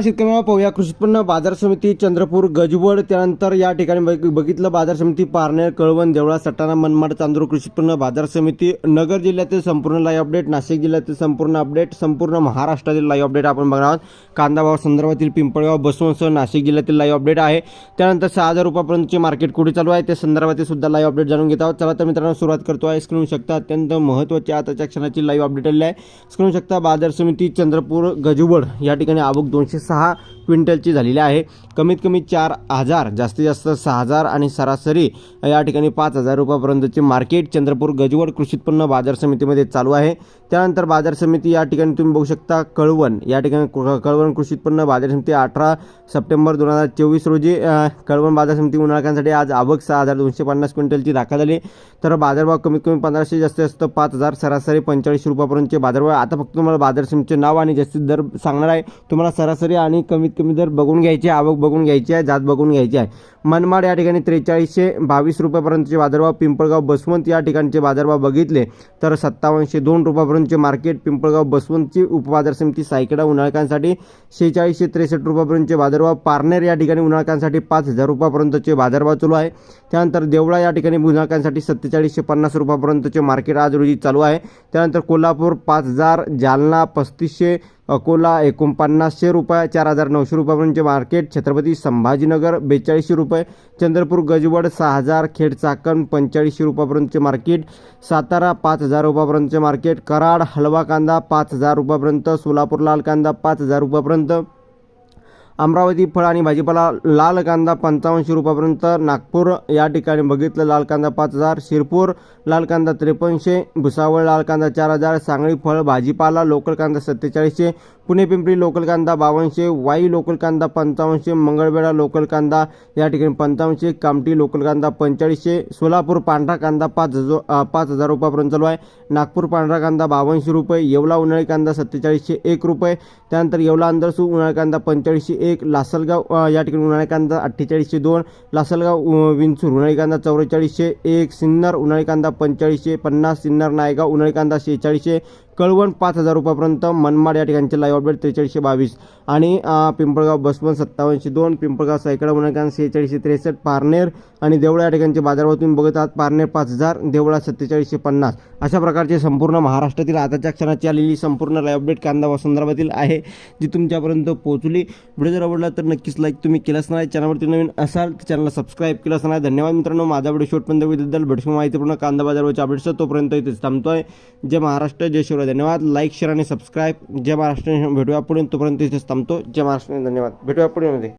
नमस्कार शेतकरी पाहूया. कृषी उत्पन्न बाजार समिती चंद्रपूर गजवड त्यानंतर या ठिकाणी बघ- बघितलं बाजार समिती पारनेर कळवण देवळा सटाणा मनमाड चांदूर कृषी उत्पन्न बाजार समिती नगर जिल्ह्यातील संपूर्ण लाईव्ह अपडेट नाशिक जिल्ह्यातील संपूर्ण अपडेट संपूर्ण महाराष्ट्रातील लाईव्ह अपडेट आपण बघणार आहोत. कांदा भाव संदर्भातील पिंपळगाव बसवंत नाशिक जिल्ह्यातील लाईव्ह अपडेट आहे. त्यानंतर सहा हजार रुपयापर्यंतचे मार्केट कुठे चालू आहे त्या संदर्भातील सुद्धा लाईव्ह अपडेट जाणून घेत आहोत. चला तर मित्रांनो सुरुवात करतो आहे. स्क्रीन शकता अत्यंत महत्त्वाची आताच्या क्षणाची लाईव्ह अपडेट आलेली आहे. स्क्रीन शकता बाजार समिती चंद्रपूर गजवड या ठिकाणी आवक दोनशे सहा क्विंटलची झालेली आहे. कमीत कमी चार हजार जास्तीत जास्त सहा हजार आणि सरासरी या ठिकाणी पाच हजार रुपयापर्यंतचे मार्केट चंद्रपूर गजवड कृषी उत्पन्न बाजार समितीमध्ये चालू आहे. त्यानंतर बाजार समिती या ठिकाणी तुम्ही बघू शकता कळवण. या ठिकाणी कळवण कृषी उत्पन्न बाजार समिती अठरा सप्टेंबर दोन हजार चोवीस रोजी कळवण बाजार समिती उन्हाळकांसाठी आज आवक सहा हजार दोनशे पन्नास क्विंटलची दाखल झाली. तर बाजारभाव कमीत कमी पंधराशे जास्तीत जास्त पाच हजार सरासरी पंचेचाळीस रुपयापर्यंतचे बाजारभाव. आता फक्त तुम्हाला बाजार समितीचे नाव आणि जास्तीत दर सांगणार आहे. तुम्हाला सरासरी आणि कमीत कमी दर बघून घ्यायचे आहे, आवक बघून घ्यायची आहे जात बघून घ्यायची आहे. मनमाड या ठिकाणी त्रेचाळीसशे बावीस रुपयापर्यंतचे बाजारभाव पिंपळगाव बसवंत या ठिकाणचे बाजारभाव बघितले तर सत्तावनशे दोन रुपयापर्यंतचे मार्केट पिंपळगाव बसवंतची उपबाजार समिती सायकडा उन्हाळकांसाठी शेहेचाळीसशे त्रेसष्ट रुपयापर्यंतचे बाजारभाव पारनेर या ठिकाणी उन्हाळकांसाठी पाच हजार रुपयापर्यंतचे बाजारभाव चालू आहे. त्यानंतर देवळा या ठिकाणी उन्हाळकांसाठी सत्तेचाळीसशे पन्नास रुपयापर्यंतचे मार्केट आज रोजी चालू आहे. त्यानंतर कोल्हापूर पाच हजार जालना पस्तीसशे अकोला एकोणपन्नासशे रुपये चार हजार नऊशे रुपयापर्यंतचे मार्केट छत्रपती संभाजीनगर बेचाळीसशे रुपये चंद्रपूर गजवड सहा हजार खेड चाकण पंचेचाळीसशे रुपयापर्यंतचे मार्केट सातारा पाच हजार रुपयापर्यंतचे मार्केट कराड हलवा कांदा पाच हजार रुपयापर्यंत सोलापूर लाल कांदा पाच हजार रुपयापर्यंत अमरावती फळ आणि भाजीपाला लाल कांदा पंचावन्नशे रुपयापर्यंत नागपूर या ठिकाणी बघितलं लाल कांदा पाच हजार शिरपूर लाल कांदा त्रेपन्नशे भुसावळ लाल कांदा चार हजार सांगळी फळ भाजीपाला लोकल कांदा सत्तेचाळीसशे पुणे पिंपरी लोकल कांदा बावनशे वाई लोकल कांदा पंचावन्नशे मंगळवेढा लोकल कांदा या ठिकाणी पंचावन्नशे कामठी लोकल कांदा पंचेचाळीसशे सोलापूर पांढरा कांदा पाच हजार पाच हजार रुपयापर्यंत चालू आहे. नागपूर पांढरा कांदा बावनशे रुपये येवला उन्हाळी कांदा सत्तेचाळीसशे एक रुपये त्यानंतर येवला अंदरसू उन्हाळी कांदा पंचेचाळीसशे एक एक लासलगाव या ठिकाणी उन्हाळी कांदा अठ्ठेचाळीसशे दोन लासलगाव विंचूर उन्हाळी कांदा चौवेचाळीसशे एक सिन्नर उन्हाळी कांदा पंचेचाळीसशे पन्नास सिन्नर नायगाव उन्हाळी कांदा शेहेचाळीसशे कळवण पाच हजार रुपयापर्यंत मनमाड या ठिकाणचे लाईव्ह अपडेट त्रेचाळीसशे बावीस आणि पिंपळगाव बसवंत सत्तावन्नशे दोन पिंपळगाव सायकडा उन्हाळी सेहेचाळीसशे त्रेसष्ट पारनेर आणि देवळा या ठिकाणचे बाजारभाव तुम्ही बघत आहात. पारनेर पाच हजार देवळा सत्तेचाळीसशे पन्नास. अशा प्रकारचे संपूर्ण महाराष्ट्रातील आताच्या क्षणाची आलेली संपूर्ण लाईव्ह अपडेट कांदा संदर्भातील आहे जी तुमच्यापर्यंत पोहोचली. व्हिडिओ जर आवडला तर नक्कीच लाईक तुम्ही केलाच नाही चॅनलवरती नवीन असाल तर चॅनलला सबस्क्राईब केलंच नाही धन्यवाद मित्रांनो. माझा व्हिडिओ शेवटपर्यंत बघितल्याबद्दल भेटू माहितीपूर्ण कांदा बाजारवरच्या अपडेट्स तोपर्यंत इथेच थांबतोय. जय महाराष्ट्र जय शिवराज धन्यवाद. लाईक शेअर आणि सबस्क्राईब जय महाराष्ट्र. भेटूया पुढे तोपर्यंत इथेच थांबतो. जय महाराष्ट्र. धन्यवाद. भेटूया पुढे मध्ये.